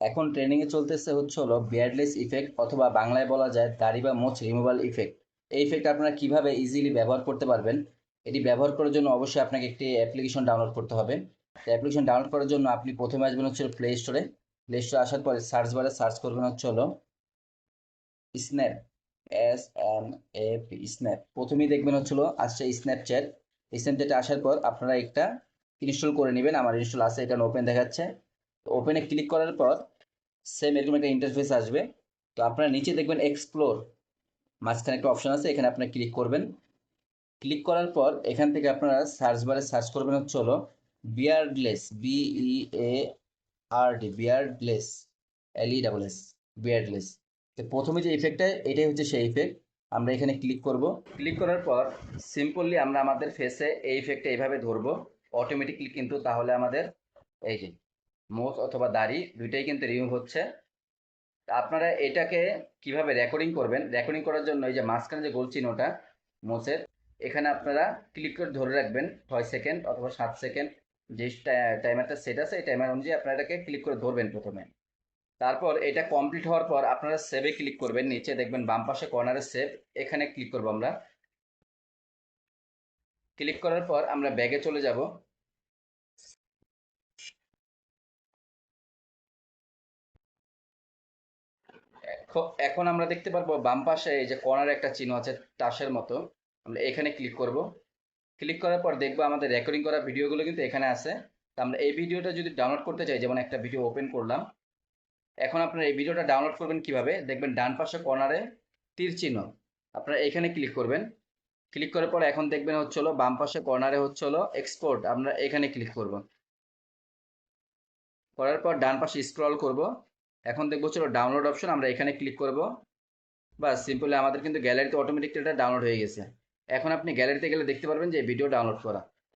এখন ট্রেনিংয়ে চলতেছে হচ্ছে হলো বিয়ার্ডলেস ইফেক্ট অথবা বাংলায় বলা যায় দাড়ি বা মোচ রিমুভাল ইফেক্ট এই ইফেক্ট আপনারা কীভাবে ইজিলি ব্যবহার করতে পারবেন, এটি ব্যবহার করার জন্য অবশ্যই আপনাকে একটি অ্যাপ্লিকেশন ডাউনলোড করতে হবে। অ্যাপ্লিকেশন ডাউনলোড করার জন্য আপনি প্রথমে আসবেন হচ্ছে প্লে স্টোরে প্লে স্টোরে আসার পরে সার্চ বারে সার্চ করবেন হচ্ছে হলো snap S M A P snap প্রথমেই দেখবেন হচ্ছিল আসছে স্ন্যাপচ্যাট স্ন্যাপচ্যাটে আসার পর আপনারা একটা ইনস্টল করে নেবেন। আমার ইনস্টল আছে এটা ওপেন দেখাচ্ছে। ওপেনে ক্লিক করার পর সেম এরকম একটা ইন্টারফেস আসবে। তো আপনারা নিচে দেখবেন এক্সপ্লোর মাঝখানে একটা অপশন আছে, এখানে আপনারা ক্লিক করবেন। ক্লিক করার পর এখান থেকে আপনারা সার্চ বারে সার্চ করবেন হচ্ছে হলো beardless B E A R D beardless L E double S beardless তো প্রথমে যে ইফেক্টটা এটাই হচ্ছে সেই ইফেক্ট আমরা এখানে ক্লিক করব। ক্লিক করার পর সিম্পলি আমরা আমাদের ফেসে এই ইফেক্টটা এইভাবে ধরবো। অটোমেটিকলি কিন্তু তাহলে আমাদের এই যে মোচ অথবা দাড়ি দুইটাই কিন্তু রিমুভ হচ্ছে। আপনারা এটাকে কীভাবে রেকর্ডিং করবেন? রেকর্ডিং করার জন্য এই যে মাঝখানে যে গোল চিহ্নটা মোচের এখানে আপনারা ক্লিক করে ধরে রাখবেন। ছয় সেকেন্ড অথবা সাত সেকেন্ড যে টাইমারটা সেট আছে, এই টাইমার অনুযায়ী আপনারা এটাকে ক্লিক করে ধরবেন প্রথমে। তারপর এটা কমপ্লিট হওয়ার পর আপনারা সেভে ক্লিক করবেন। নিচে দেখবেন বাম পাশে কর্নারে সেভ এখানে ক্লিক করব আমরা। ক্লিক করার পর আমরা ব্যাগে চলে যাব। এখন আমরা দেখতে পারব বাম পাশে এই যে কর্নারে একটা চিহ্ন আছে টাসের মতো। আমরা এখানে ক্লিক করব। ক্লিক করার পর দেখব আমাদের রেকর্ডিং করা ভিডিওগুলো কিন্তু এখানে আছে। আমরা এই ভিডিওটা যদি ডাউনলোড করতে চাই, যেমন একটা ভিডিও ওপেন করলাম। এখন আপনারা এই ভিডিওটা ডাউনলোড করবেন কীভাবে? দেখবেন ডান পাশে কর্নারে তীর চিহ্ন। আপনারা এখানে ক্লিক করবেন। ক্লিক করার পর এখন দেখবেন হচ্ছে হলো বাম পাশে কর্নারে হচ্ছে হলো এক্সপোর্ট আমরা এখানে ক্লিক করব। করার পর ডান পাশে স্ক্রল করব। এখন দেখব ছিল ডাউনলোড অপশন আমরা এখানে ক্লিক করব। বা সিম্পলি আমাদের কিন্তু গ্যালারিতে অটোমেটিক এটা ডাউনলোড হয়ে গেছে। এখন আপনি গ্যালারিতে গেলে দেখতে পারবেন যে ভিডিও ডাউনলোড করা।